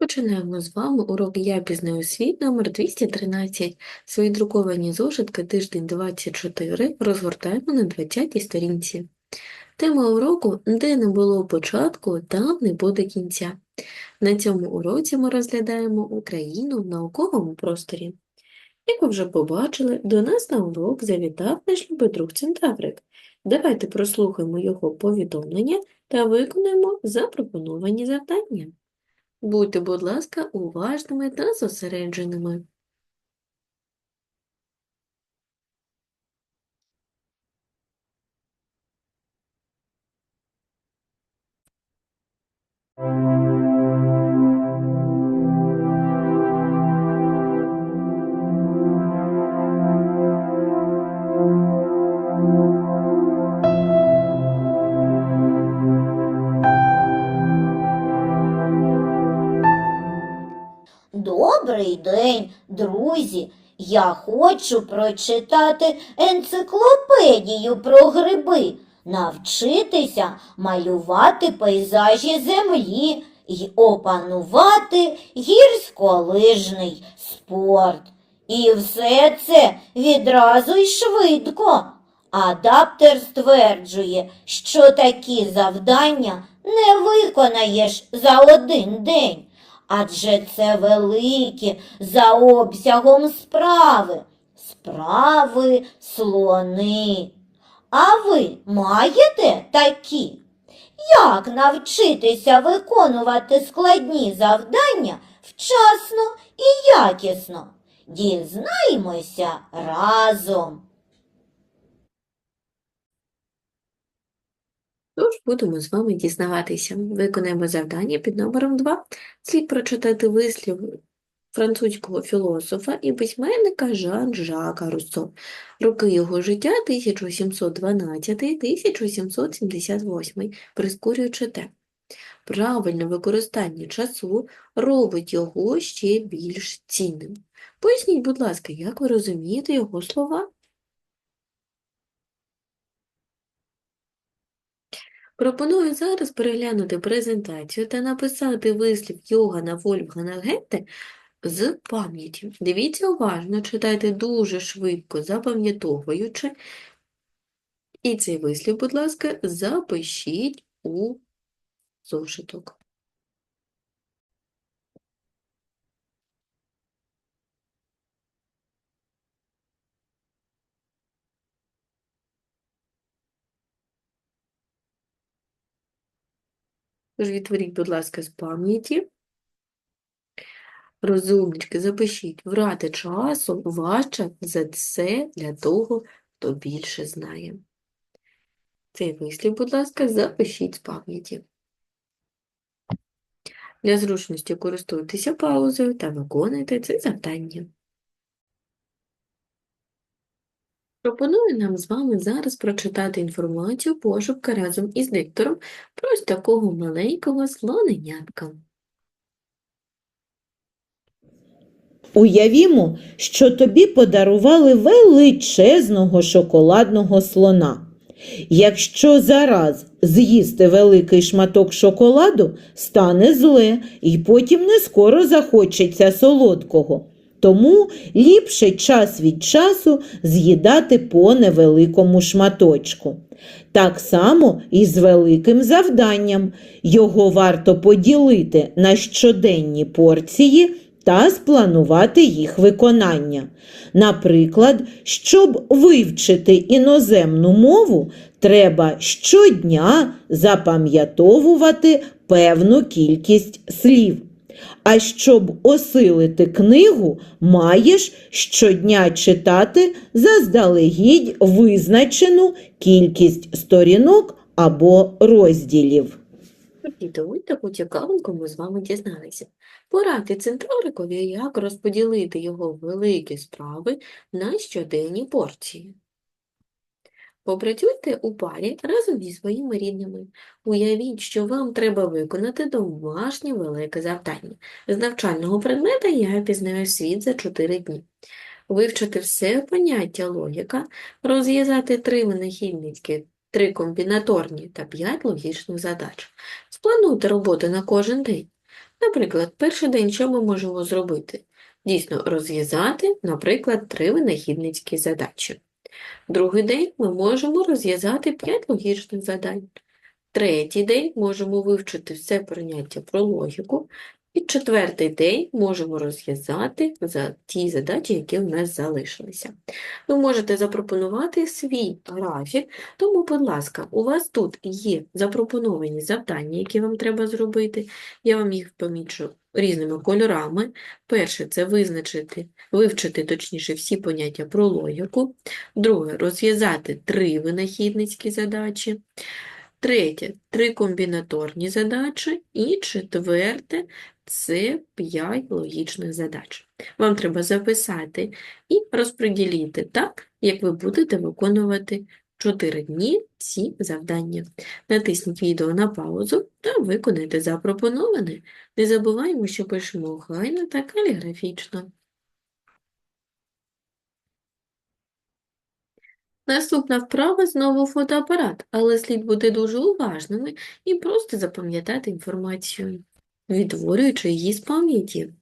Починаємо з вами урок «Я пізнаю світ» номер 213. Свої друковані зошитки тиждень 24 розгортаємо на 20 сторінці. Тема уроку «Де не було початку, там не буде кінця». На цьому уроці ми розглядаємо Україну в науковому просторі. Як ви вже побачили, до нас на урок завітав наш любий друг Центаврик. Давайте прослухаємо його повідомлення та виконаємо запропоновані завдання. Будьте, будь ласка, уважними та зосередженими. Добрий друзі. Я хочу прочитати енциклопедію про гриби, навчитися малювати пейзажі землі і опанувати гірськолижний спорт. І все це відразу й швидко. Адаптер стверджує, що такі завдання не виконаєш за один день адже це великі за обсягом справи, справи слони. А ви маєте такі? Як навчитися виконувати складні завдання вчасно і якісно? Дізнаємося разом. Тож будемо з вами дізнаватися. Виконаємо завдання під номером 2. Слід прочитати вислів французького філософа і письменника Жан-Жака Руссо. Роки його життя 1712-1778. Прискорюючи те. Правильне використання часу робить його ще більш цінним. Поясніть, будь ласка, як ви розумієте його слова? Пропоную зараз переглянути презентацію та написати вислів Йогана Вольфгана Гетте з пам'яті. Дивіться уважно, читайте дуже швидко, запам'ятовуючи. І цей вислів, будь ласка, запишіть у зошиток. Тож відтворіть, будь ласка, з пам'яті. Розумнички, запишіть, врати часу важче за це для того, хто більше знає. Цей вислів, будь ласка, запишіть з пам'яті. Для зручності користуйтеся паузою та виконуйте це завдання. Пропоную нам з вами зараз прочитати інформацію пошука разом із диктором про ось такого маленького слоненятка. Уявімо, що тобі подарували величезного шоколадного слона. Якщо зараз з'їсти великий шматок шоколаду, стане зле і потім не скоро захочеться солодкого. Тому ліпше час від часу з'їдати по невеликому шматочку. Так само і з великим завданням. Його варто поділити на щоденні порції та спланувати їх виконання. Наприклад, щоб вивчити іноземну мову, треба щодня запам'ятовувати певну кількість слів. А щоб осилити книгу, маєш щодня читати заздалегідь визначену кількість сторінок або розділів. Діти, ось таку цікавинку ми з вами дізналися. Порадьте центаврикові, як розподілити його великі справи на щоденні порції. Попрацюйте у парі разом зі своїми рідними. Уявіть, що вам треба виконати домашнє велике завдання. З навчального предмета я пізнаю світ за 4 дні. Вивчити все поняття логіка, розв'язати три винахідницькі, три комбінаторні та п'ять логічних задач. Сплануйте роботи на кожен день. Наприклад, перший день що ми можемо зробити? Дійсно, розв'язати, наприклад, три винахідницькі задачі. Другий день ми можемо розв'язати 5 логічних задань. Третій день можемо вивчити все поняття про логіку. І четвертий день можемо розв'язати за ті задачі, які в нас залишилися. Ви можете запропонувати свій графік, тому, будь ласка, у вас тут є запропоновані завдання, які вам треба зробити. Я вам їх помічу різними кольорами. Перше це визначити, вивчити точніше всі поняття про логіку. Друге розв'язати три винахідницькі задачі. Третє три комбінаторні задачі. І четверте це 5 логічних задач. Вам треба записати і розподілити так, як ви будете виконувати 4 дні ці завдання. Натисніть відео на паузу та виконайте запропоноване. Не забуваємо, що пишемо охайно та каліграфічно. Наступна вправа знову фотоапарат, але слід бути дуже уважними і просто запам'ятати інформацію, відтворюючи її з пам'яті.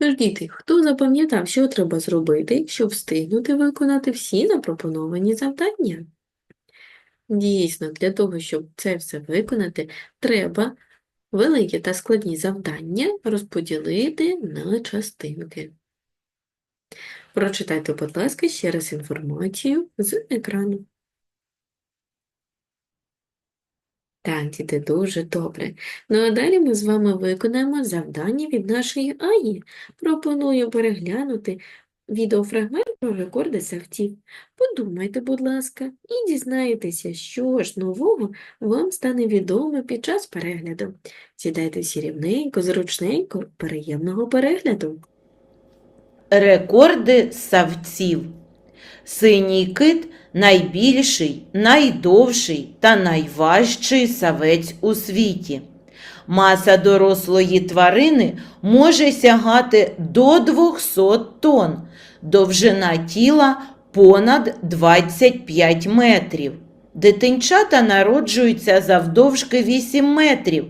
Тож, діти, хто запам'ятав, що треба зробити, щоб встигнути виконати всі запропоновані завдання? Дійсно, для того, щоб це все виконати, треба великі та складні завдання розподілити на частинки. Прочитайте, будь ласка, ще раз інформацію з екрану. Так, діти, дуже добре. Ну а далі ми з вами виконаємо завдання від нашої АІ. Пропоную переглянути відеофрагмент про рекорди савців. Подумайте, будь ласка, і дізнаєтеся, що ж нового вам стане відомо під час перегляду. Сідайте всі рівненько, зручненько, приємного перегляду. Рекорди савців. Синій кит найбільший, найдовший та найважчий савець у світі. Маса дорослої тварини може сягати до 200 тонн, довжина тіла понад 25 метрів. Дитинчата народжуються завдовжки 8 метрів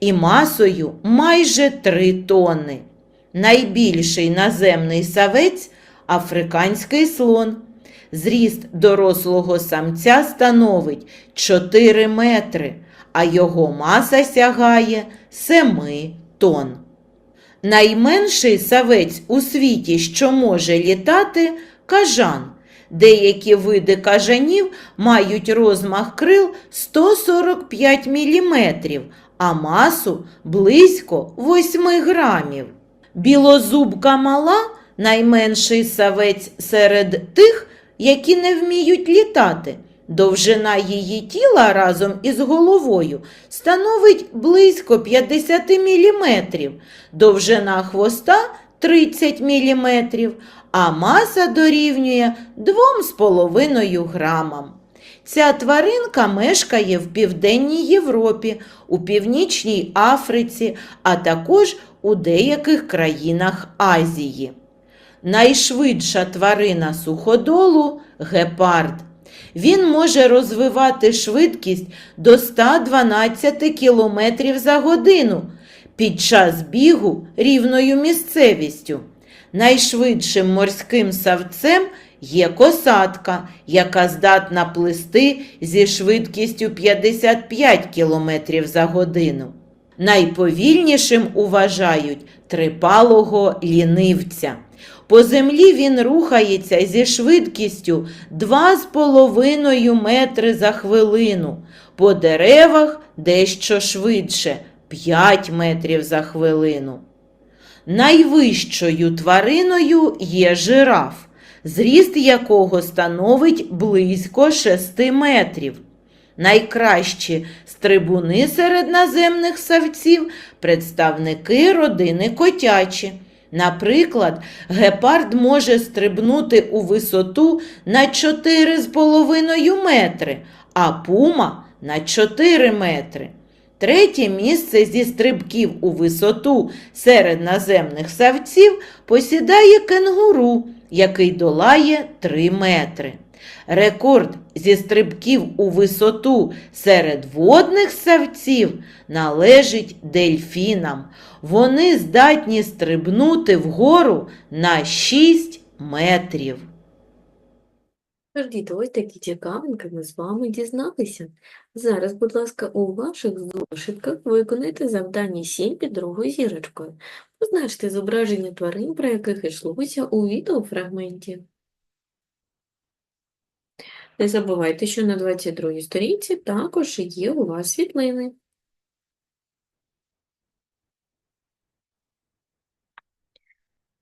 і масою майже 3 тонни. Найбільший наземний савець африканський слон. Зріст дорослого самця становить 4 метри, а його маса сягає 7 тонн. Найменший савець у світі, що може літати, кажан. Деякі види кажанів мають розмах крил 145 мм, а масу близько 8 грамів. Білозубка мала найменший савець серед тих, які не вміють літати. Довжина її тіла разом із головою становить близько 50 мм, довжина хвоста 30 мм, а маса дорівнює 2,5 грамам. Ця тваринка мешкає в Південній Європі, у Північній Африці, а також у деяких країнах Азії. Найшвидша тварина суходолу гепард. Він може розвивати швидкість до 112 км за годину під час бігу рівною місцевістю. Найшвидшим морським савцем є косатка, яка здатна плисти зі швидкістю 55 км за годину. Найповільнішим уважають трипалого лінивця. По землі він рухається зі швидкістю 2,5 метри за хвилину, по деревах дещо швидше 5 метрів за хвилину. Найвищою твариною є жираф, зріст якого становить близько 6 метрів. Найкращі стрибуни серед наземних савців представники родини котячі. Наприклад, гепард може стрибнути у висоту на 4,5 метри, а пума на 4 метри. Третє місце зі стрибків у висоту серед наземних савців посідає кенгуру, який долає 3 метри. Рекорд зі стрибків у висоту серед водних савців належить дельфінам. Вони здатні стрибнути вгору на 6 метрів. Діти, ось такі цікавинки ми з вами дізналися. Зараз, будь ласка, у ваших зошитках виконайте завдання 7 під другою зірочкою. Позначте зображення тварин, про яких йшлося у відеофрагменті. Не забувайте, що на 22 сторінці також є у вас світлини.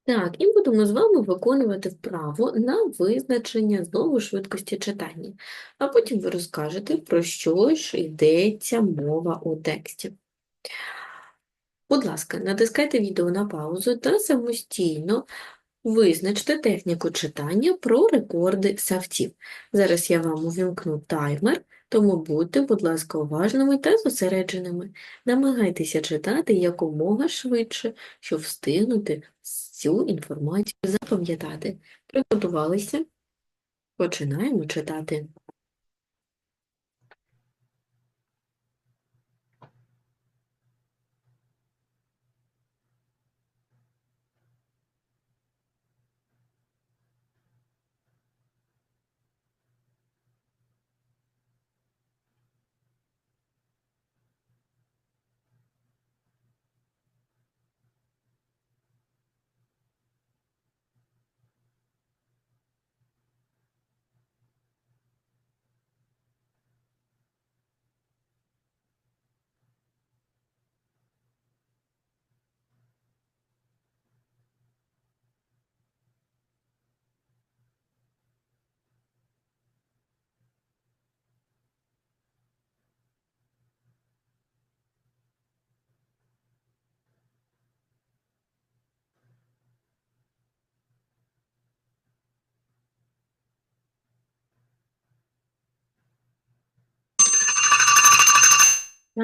Так, і будемо з вами виконувати вправу на визначення знову швидкості читання, а потім ви розкажете, про що ж йдеться мова у тексті. Будь ласка, натискайте відео на паузу та самостійно визначте техніку читання про рекорди савців. Зараз я вам увімкну таймер, тому будьте, будь ласка, уважними та зосередженими. Намагайтеся читати якомога швидше, щоб встигнути цю інформацію запам'ятати. Приготувалися? Починаємо читати.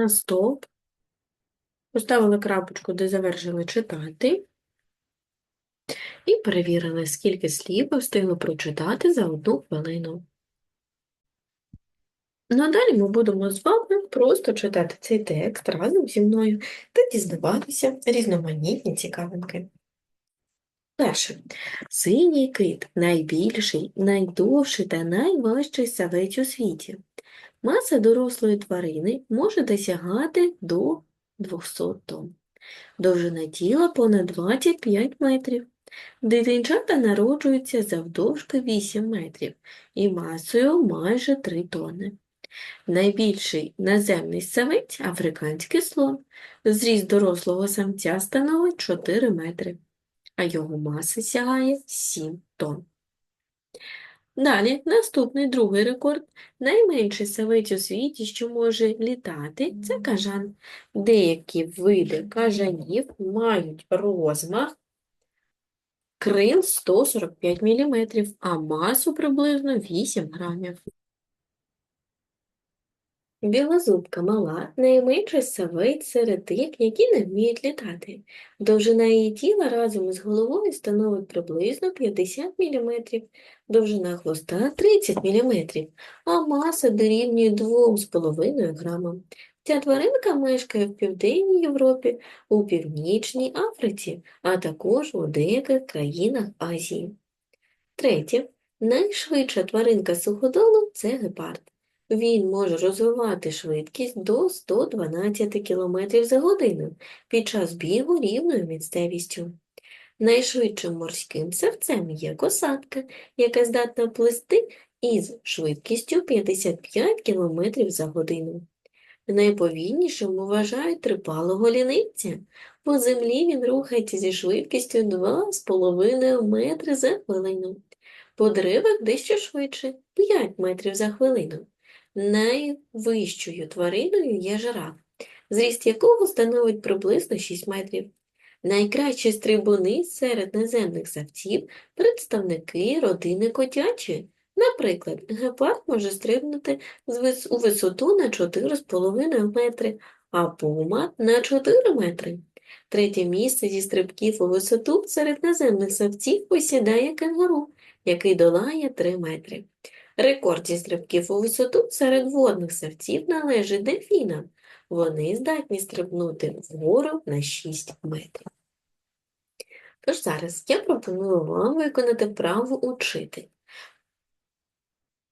На стоп. Поставили крапочку, де завершили читати. І перевірили, скільки слів ви встигли прочитати за одну хвилину. Ну, а далі ми будемо з вами просто читати цей текст разом зі мною та дізнаватися різноманітні цікавинки. Перше. Синій кит – найбільший, найдовший та найважчий савець у світі. Маса дорослої тварини може досягати до 200 тонн. Довжина тіла понад 25 метрів. Дитинчата народжуються завдовжки 8 метрів і масою майже 3 тонни. Найбільший наземний савець – африканський слон. Зріст дорослого самця становить 4 метри, а його маса сягає 7 тонн. Далі, наступний другий рекорд. Найменший савець у світі, що може літати, це кажан. Деякі види кажанів мають розмах крил 145 мм, а масу приблизно 8 грамів. Білозубка мала – найменший савець серед тих, які не вміють літати. Довжина її тіла разом із головою становить приблизно 50 мм, довжина хвоста – 30 мм, а маса дорівнює 2,5 грамам. Ця тваринка мешкає в Південній Європі, у Північній Африці, а також у деяких країнах Азії. Третє. Найшвидша тваринка суходолу – це гепард. Він може розвивати швидкість до 112 км за годину під час бігу рівною місцевістю. Найшвидшим морським савцем є косатка, яка здатна плисти із швидкістю 55 км за годину. Найповільнішим вважають трипалого лінивця. По землі він рухається зі швидкістю 2,5 метри за хвилину. По деревах дещо швидше 5 метрів за хвилину. Найвищою твариною є жираф, зріст якого становить приблизно 6 метрів. Найкращі стрибуни серед наземних савців – представники родини котячої. Наприклад, гепард може стрибнути у висоту на 4,5 метри, а пума – на 4 метри. Третє місце зі стрибків у висоту серед наземних савців посідає кенгуру, який долає 3 метри. Рекорд стрибків у висоту серед водних савців належить дельфінам. Вони здатні стрибнути вгору на 6 метрів. Тож зараз я пропоную вам виконати вправу учитель.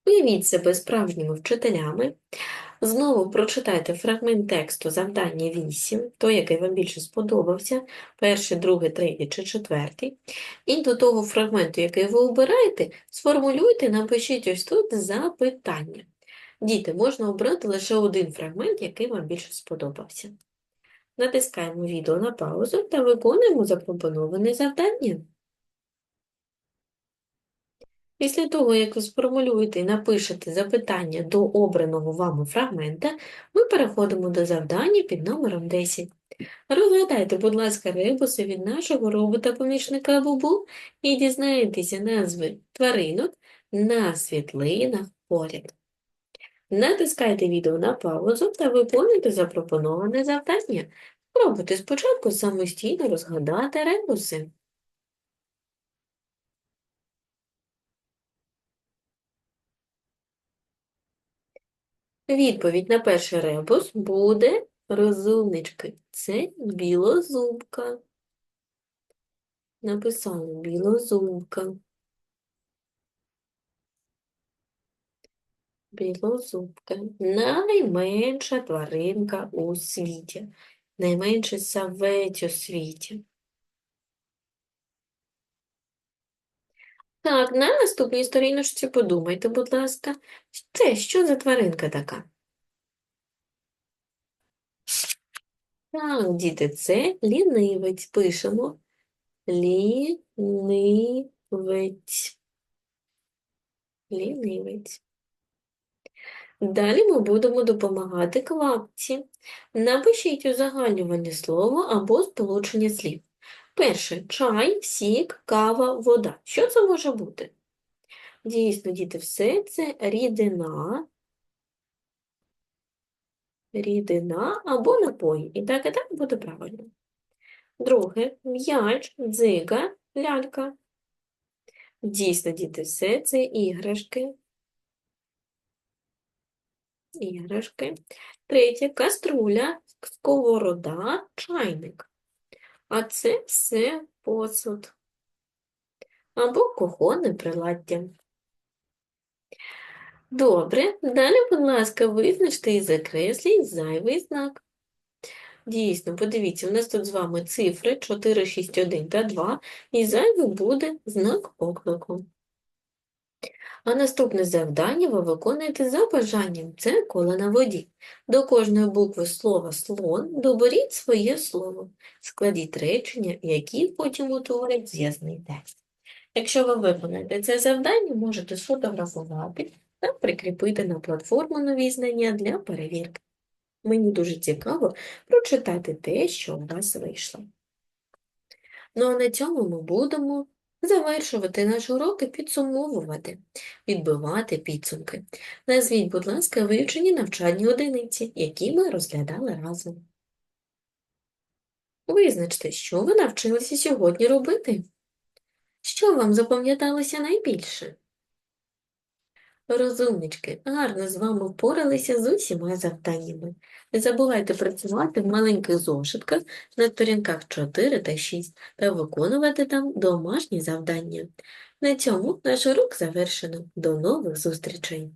Уявіть себе справжніми вчителями. Знову прочитайте фрагмент тексту завдання 8, той, який вам більше сподобався, перший, другий, третій чи четвертий. І до того фрагменту, який ви обираєте, сформулюйте, напишіть ось тут запитання. Діти, можна обрати лише один фрагмент, який вам більше сподобався. Натискаємо відео на паузу та виконуємо запропоноване завдання. Після того, як ви сформулюєте і напишете запитання до обраного вами фрагмента, ми переходимо до завдання під номером 10. Розгадайте, будь ласка, ребуси від нашого робота-помічника Бубу і дізнаєтеся назви тваринок на світлинах поряд. Натискайте відео на паузу та виконуйте запропоноване завдання. Спробуйте спочатку самостійно розгадати ребуси. Відповідь на перший ребус буде розумнички. Це білозубка. Написали білозубка. Білозубка. Найменша тваринка у світі. Найменший савець у світі. Так, на наступній сторіночці подумайте, будь ласка, це що за тваринка така? Так, діти, це лінивець. Пишемо. Лінивець. Лінивець. Далі ми будемо допомагати квапці. Напишіть узагальнювання слова або сполучення слів. Перше – чай, сік, кава, вода. Що це може бути? Дійсно, діти, все це рідина, рідина або напої. І так, і так буде правильно. Друге – м'яч, дзига, лялька. Дійсно, діти, все це іграшки. Іграшки. Третє – каструля, сковорода, чайник. А це все посуд. Або кухонне приладдя. Добре, далі, будь ласка, визначте і закресліть зайвий знак. Дійсно, подивіться, у нас тут з вами цифри 4, 6, 1 та 2, і зайвий буде знак оклику. А наступне завдання ви виконуєте за бажанням. Це коло на воді. До кожної букви слова слон доберіть своє слово. Складіть речення, які потім утворять зв'язний текст. Якщо ви виконаєте це завдання, можете сфотографувати та прикріпити на платформу нові знання для перевірки. Мені дуже цікаво прочитати те, що у вас вийшло. Ну а на цьому ми будемо завершувати наш урок і підсумовувати, відбивати підсумки. Назвіть, будь ласка, вивчені навчальні одиниці, які ми розглядали разом. Визначте, що ви навчилися сьогодні робити. Що вам запам'яталося найбільше? Розумнички, гарно з вами впоралися з усіма завданнями. Не забувайте працювати в маленьких зошитках на сторінках 4 та 6 та виконувати там домашні завдання. На цьому наш урок завершено. До нових зустрічей!